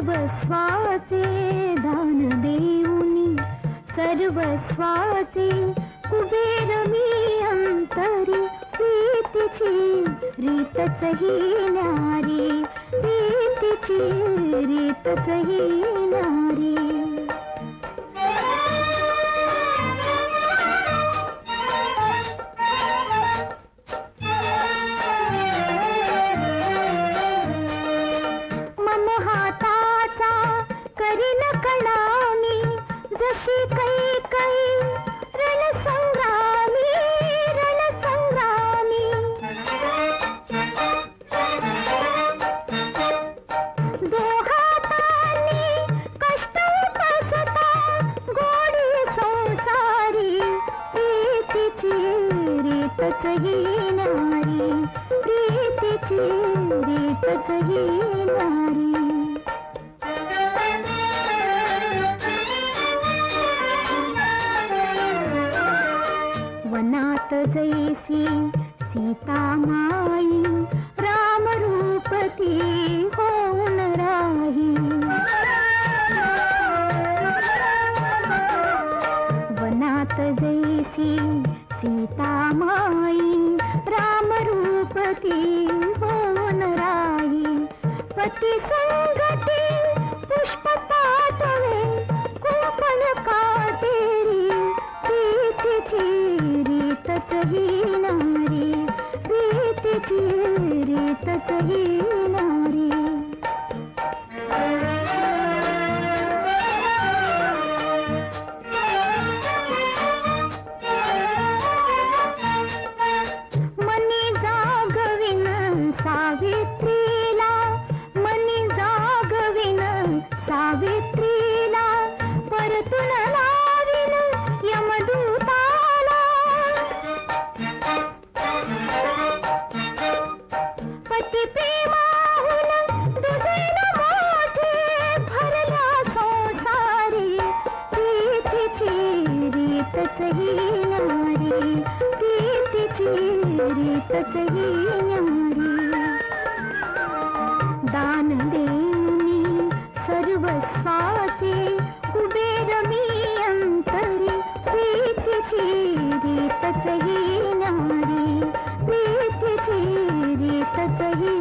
स्वा दानी सर्स्वाची कुबेरमि अन्तरि प्रीति रीत नारी प्रीति रीत नारी. करीन कणामी जशी काही काही रणसंग्रामी रणसंग्रामी. दोहातानी कष्ट उपसता गोडी संसारी प्रीतीची रीतच ही नारी प्रीतीची रीतच ही नारी जैसी सीता माई राम रूपती होऊन राही। वनात जैसी सीता माई राम रूपती होऊन राही। पती संग ही नारी प्रीतीची रीतच ही नारी मनी जागविन सावित्रीला मनी जागविन सावित्रीला परतून लाविन यमदू दान देऊनी सर्व स्वाचे कुबेर मी अंतरी प्रीतीची रीतच ही नारी प्रीतीची रीतच ही